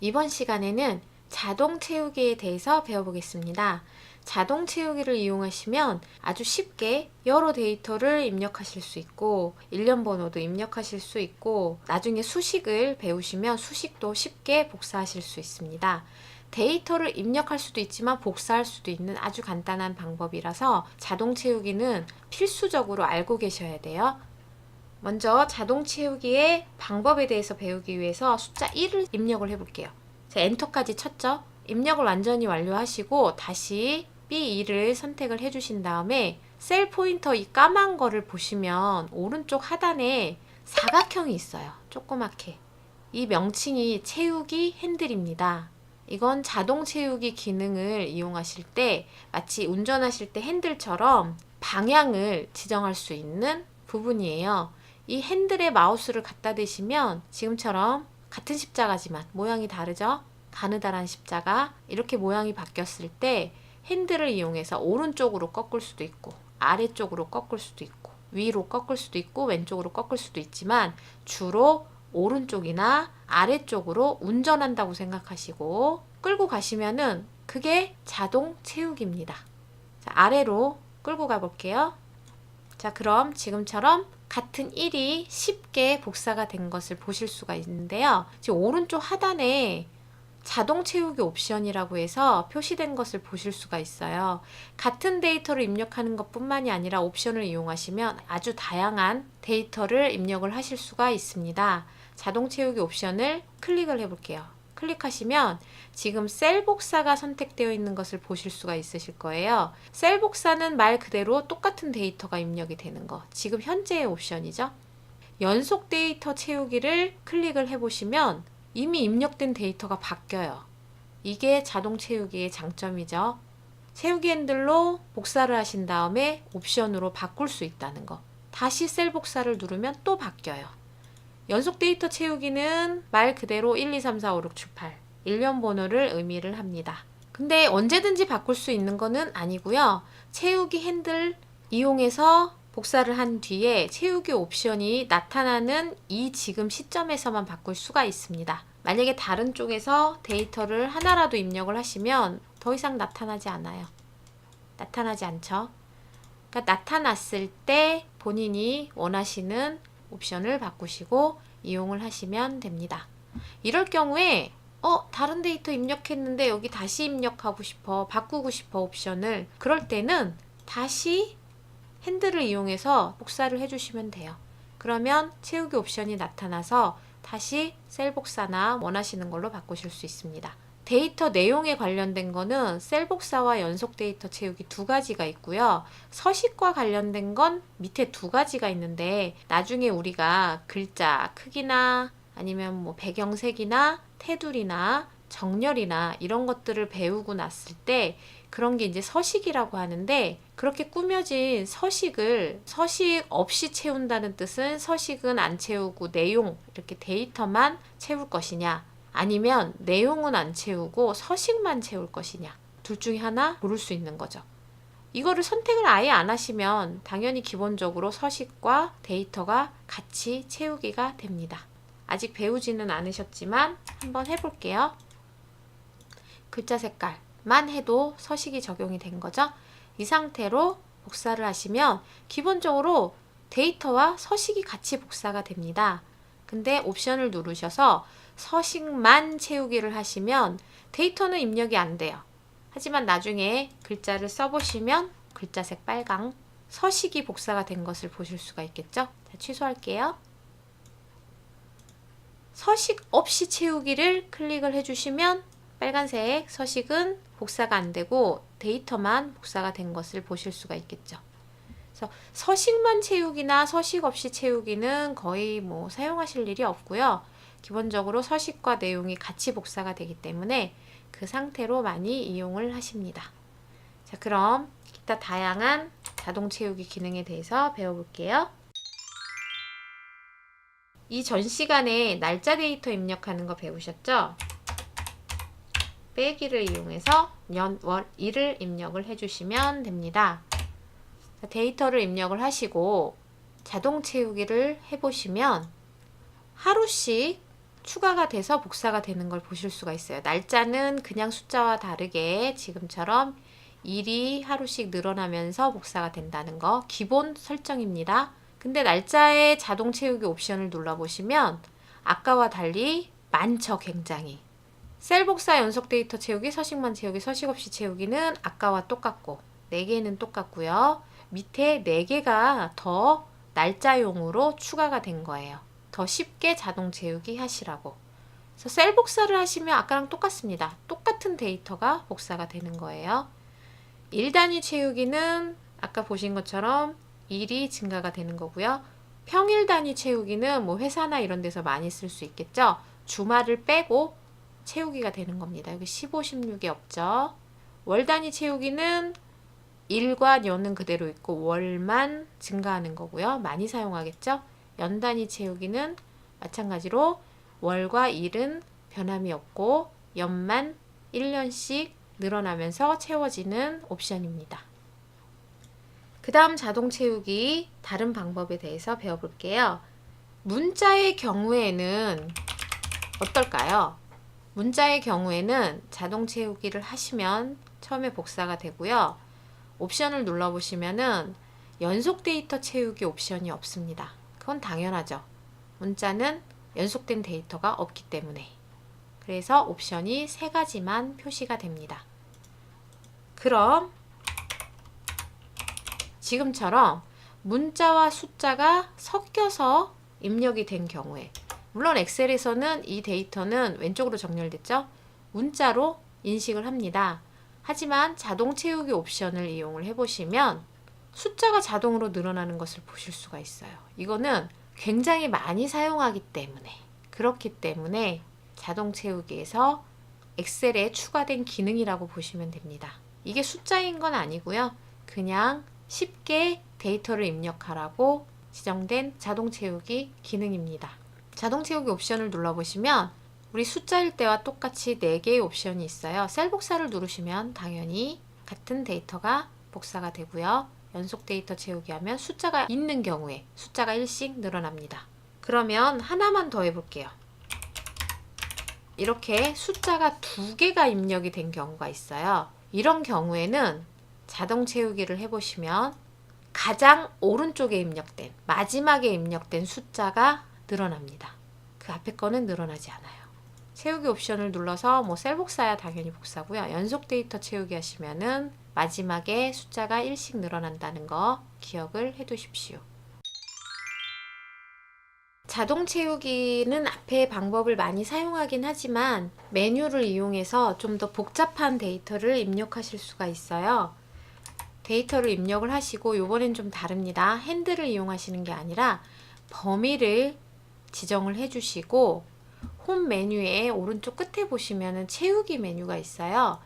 이번 시간에는 자동 채우기에 대해서 배워보겠습니다. 자동 채우기를 이용하시면 아주 쉽게 여러 데이터를 입력하실 수 있고 일련 번호도 입력하실 수 있고 나중에 수식을 배우시면 수식도 쉽게 복사하실 수 있습니다. 데이터를 입력할 수도 있지만 복사할 수도 있는 아주 간단한 방법이라서 자동 채우기는 필수적으로 알고 계셔야 돼요. 먼저 자동 채우기의 방법에 대해서 배우기 위해서 숫자 1을 입력을 해볼게요. 자, 엔터까지 쳤죠? 입력을 완전히 완료하시고 다시 B2를 선택을 해주신 다음에 셀 포인터 이 까만 거를 보시면 오른쪽 하단에 사각형이 있어요. 조그맣게. 이 명칭이 채우기 핸들입니다. 이건 자동 채우기 기능을 이용하실 때 마치 운전하실 때 핸들처럼 방향을 지정할 수 있는 부분이에요. 이 핸들에 마우스를 갖다 대시면 지금처럼 같은 십자가지만 모양이 다르죠? 가느다란 십자가 이렇게 모양이 바뀌었을 때 핸들을 이용해서 오른쪽으로 꺾을 수도 있고 아래쪽으로 꺾을 수도 있고 위로 꺾을 수도 있고 왼쪽으로 꺾을 수도 있지만 주로 오른쪽이나 아래쪽으로 운전한다고 생각하시고 끌고 가시면은 그게 자동 채우기입니다. 자, 아래로 끌고 가 볼게요. 자, 그럼 지금처럼 같은 1이 쉽게 복사가 된 것을 보실 수가 있는데요. 지금 오른쪽 하단에 자동 채우기 옵션이라고 해서 표시된 것을 보실 수가 있어요. 같은 데이터를 입력하는 것 뿐만이 아니라 옵션을 이용하시면 아주 다양한 데이터를 입력을 하실 수가 있습니다. 자동 채우기 옵션을 클릭을 해볼게요. 클릭하시면 지금 셀 복사가 선택되어 있는 것을 보실 수가 있으실 거예요. 셀 복사는 말 그대로 똑같은 데이터가 입력이 되는 거. 지금 현재의 옵션이죠. 연속 데이터 채우기를 클릭을 해보시면 이미 입력된 데이터가 바뀌어요. 이게 자동 채우기의 장점이죠. 채우기 핸들로 복사를 하신 다음에 옵션으로 바꿀 수 있다는 거. 다시 셀 복사를 누르면 또 바뀌어요. 연속 데이터 채우기는 말 그대로 1, 2, 3, 4, 5, 6, 7, 8 일련 번호를 의미를 합니다. 근데 언제든지 바꿀 수 있는 거는 아니고요. 채우기 핸들 이용해서 복사를 한 뒤에 채우기 옵션이 나타나는 이 지금 시점에서만 바꿀 수가 있습니다. 만약에 다른 쪽에서 데이터를 하나라도 입력을 하시면 더 이상 나타나지 않아요. 나타나지 않죠. 그러니까 나타났을 때 본인이 원하시는 옵션을 바꾸시고 이용을 하시면 됩니다. 이럴 경우에 어, 다른 데이터 입력했는데 여기 다시 입력하고 싶어, 바꾸고 싶어 옵션을 그럴 때는 다시 핸들을 이용해서 복사를 해주시면 돼요. 그러면 채우기 옵션이 나타나서 다시 셀 복사나 원하시는 걸로 바꾸실 수 있습니다. 데이터 내용에 관련된 거는 셀 복사와 연속 데이터 채우기 두 가지가 있고요. 서식과 관련된 건 밑에 두 가지가 있는데 나중에 우리가 글자 크기나 아니면 뭐 배경색이나 테두리나 정렬이나 이런 것들을 배우고 났을 때 그런 게 이제 서식이라고 하는데 그렇게 꾸며진 서식을 서식 없이 채운다는 뜻은 서식은 안 채우고 내용 이렇게 데이터만 채울 것이냐 아니면 내용은 안 채우고 서식만 채울 것이냐 둘 중에 하나 고를 수 있는 거죠. 이거를 선택을 아예 안 하시면 당연히 기본적으로 서식과 데이터가 같이 채우기가 됩니다. 아직 배우지는 않으셨지만 한번 해볼게요. 글자 색깔만 해도 서식이 적용이 된 거죠. 이 상태로 복사를 하시면 기본적으로 데이터와 서식이 같이 복사가 됩니다. 근데 옵션을 누르셔서 서식만 채우기를 하시면 데이터는 입력이 안 돼요. 하지만 나중에 글자를 써보시면 글자색 빨강 서식이 복사가 된 것을 보실 수가 있겠죠? 자, 취소할게요. 서식 없이 채우기를 클릭을 해주시면 빨간색 서식은 복사가 안 되고 데이터만 복사가 된 것을 보실 수가 있겠죠. 그래서 서식만 채우기나 서식 없이 채우기는 거의 뭐 사용하실 일이 없고요. 기본적으로 서식과 내용이 같이 복사가 되기 때문에 그 상태로 많이 이용을 하십니다. 자, 그럼 기타 다양한 자동 채우기 기능에 대해서 배워볼게요. 이 전 시간에 날짜 데이터 입력하는 거 배우셨죠? 빼기를 이용해서 년, 월, 일을 입력을 해주시면 됩니다. 자, 데이터를 입력을 하시고 자동 채우기를 해보시면 하루씩 추가가 돼서 복사가 되는 걸 보실 수가 있어요. 날짜는 그냥 숫자와 다르게 지금처럼 일이 하루씩 늘어나면서 복사가 된다는 거 기본 설정입니다. 근데 날짜에 자동 채우기 옵션을 눌러보시면 아까와 달리 많죠, 굉장히. 셀 복사 연속 데이터 채우기, 서식만 채우기, 서식 없이 채우기는 아까와 똑같고 4개는 똑같고요. 밑에 4개가 더 날짜용으로 추가가 된 거예요. 더 쉽게 자동 채우기 하시라고. 그래서 셀 복사를 하시면 아까랑 똑같습니다. 똑같은 데이터가 복사가 되는 거예요. 1단위 채우기는 아까 보신 것처럼 일이 증가가 되는 거고요. 평일 단위 채우기는 뭐 회사나 이런 데서 많이 쓸 수 있겠죠. 주말을 빼고 채우기가 되는 겁니다. 여기 15, 16이 없죠. 월 단위 채우기는 일과 년은 그대로 있고 월만 증가하는 거고요. 많이 사용하겠죠. 연 단위 채우기는 마찬가지로 월과 일은 변함이 없고 연만 1년씩 늘어나면서 채워지는 옵션입니다. 그 다음 자동 채우기 다른 방법에 대해서 배워볼게요. 문자의 경우에는 어떨까요? 문자의 경우에는 자동 채우기를 하시면 처음에 복사가 되고요. 옵션을 눌러보시면은 연속 데이터 채우기 옵션이 없습니다. 그건 당연하죠. 문자는 연속된 데이터가 없기 때문에. 그래서 옵션이 세 가지만 표시가 됩니다. 그럼 지금처럼 문자와 숫자가 섞여서 입력이 된 경우에 물론 엑셀에서는 이 데이터는 왼쪽으로 정렬됐죠. 문자로 인식을 합니다. 하지만 자동 채우기 옵션을 이용을 해보시면 숫자가 자동으로 늘어나는 것을 보실 수가 있어요. 이거는 굉장히 많이 사용하기 때문에 그렇기 때문에 자동 채우기에서 엑셀에 추가된 기능이라고 보시면 됩니다. 이게 숫자인 건 아니고요. 그냥 쉽게 데이터를 입력하라고 지정된 자동 채우기 기능입니다. 자동 채우기 옵션을 눌러보시면 우리 숫자일 때와 똑같이 4개의 옵션이 있어요. 셀 복사를 누르시면 당연히 같은 데이터가 복사가 되고요. 연속 데이터 채우기 하면 숫자가 있는 경우에 숫자가 1씩 늘어납니다. 그러면 하나만 더 해볼게요. 이렇게 숫자가 두 개가 입력이 된 경우가 있어요. 이런 경우에는 자동 채우기를 해보시면 가장 오른쪽에 입력된 마지막에 입력된 숫자가 늘어납니다. 그 앞에 거는 늘어나지 않아요. 채우기 옵션을 눌러서 뭐 셀 복사야 당연히 복사고요. 연속 데이터 채우기 하시면은 마지막에 숫자가 1씩 늘어난다는 거 기억을 해 두십시오. 자동 채우기는 앞에 방법을 많이 사용하긴 하지만 메뉴를 이용해서 좀 더 복잡한 데이터를 입력하실 수가 있어요. 데이터를 입력을 하시고 요번엔 좀 다릅니다. 핸들을 이용하시는 게 아니라 범위를 지정을 해주시고 홈 메뉴에 오른쪽 끝에 보시면은 채우기 메뉴가 있어요.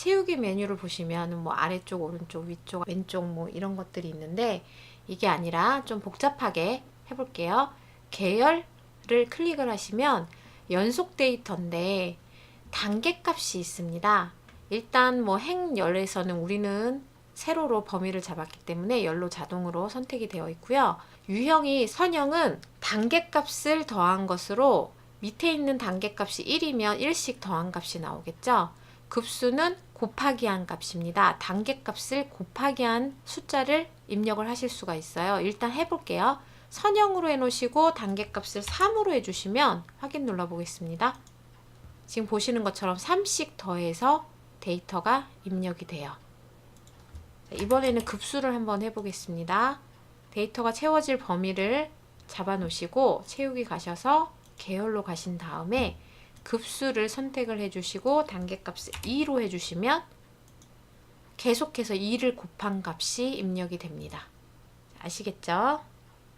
채우기 메뉴를 보시면은 뭐 아래쪽, 오른쪽, 위쪽, 왼쪽 뭐 이런 것들이 있는데 이게 아니라 좀 복잡하게 해볼게요. 계열을 클릭을 하시면 연속 데이터인데 단계 값이 있습니다. 일단 뭐 행열에서는 우리는 세로로 범위를 잡았기 때문에 열로 자동으로 선택이 되어 있고요. 유형이 선형은 단계값을 더한 것으로 밑에 있는 단계값이 1이면 1씩 더한 값이 나오겠죠. 급수는 곱하기 한 값입니다. 단계값을 곱하기 한 숫자를 입력을 하실 수가 있어요. 일단 해볼게요. 선형으로 해놓으시고 단계값을 3으로 해주시면 확인 눌러보겠습니다. 지금 보시는 것처럼 3씩 더해서 데이터가 입력이 돼요. 이번에는 급수를 한번 해보겠습니다. 데이터가 채워질 범위를 잡아 놓으시고 채우기 가셔서 계열로 가신 다음에 급수를 선택을 해주시고 단계값을 2로 해주시면 계속해서 2를 곱한 값이 입력이 됩니다. 아시겠죠?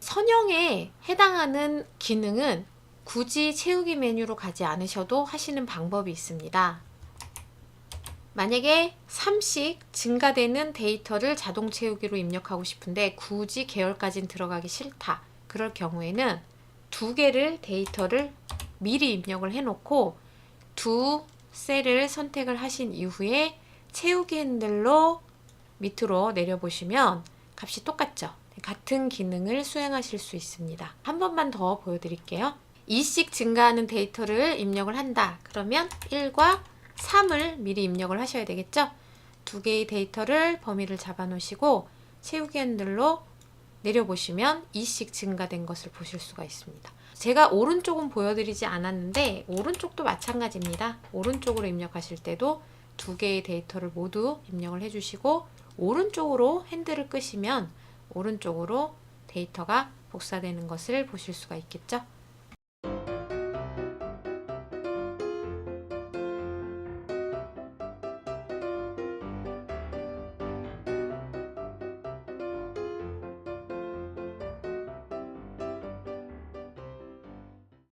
선형에 해당하는 기능은 굳이 채우기 메뉴로 가지 않으셔도 하시는 방법이 있습니다. 만약에 3씩 증가되는 데이터를 자동 채우기로 입력하고 싶은데 굳이 계열까지는 들어가기 싫다. 그럴 경우에는 두 개를 데이터를 미리 입력을 해놓고 두 셀을 선택을 하신 이후에 채우기 핸들로 밑으로 내려보시면 값이 똑같죠. 같은 기능을 수행하실 수 있습니다. 한 번만 더 보여드릴게요. 2씩 증가하는 데이터를 입력을 한다. 그러면 1과 3을 미리 입력을 하셔야 되겠죠? 두 개의 데이터를 범위를 잡아 놓으시고 채우기 핸들로 내려보시면 2씩 증가된 것을 보실 수가 있습니다. 제가 오른쪽은 보여드리지 않았는데 오른쪽도 마찬가지입니다. 오른쪽으로 입력하실 때도 두 개의 데이터를 모두 입력을 해주시고 오른쪽으로 핸들을 끄시면 오른쪽으로 데이터가 복사되는 것을 보실 수가 있겠죠.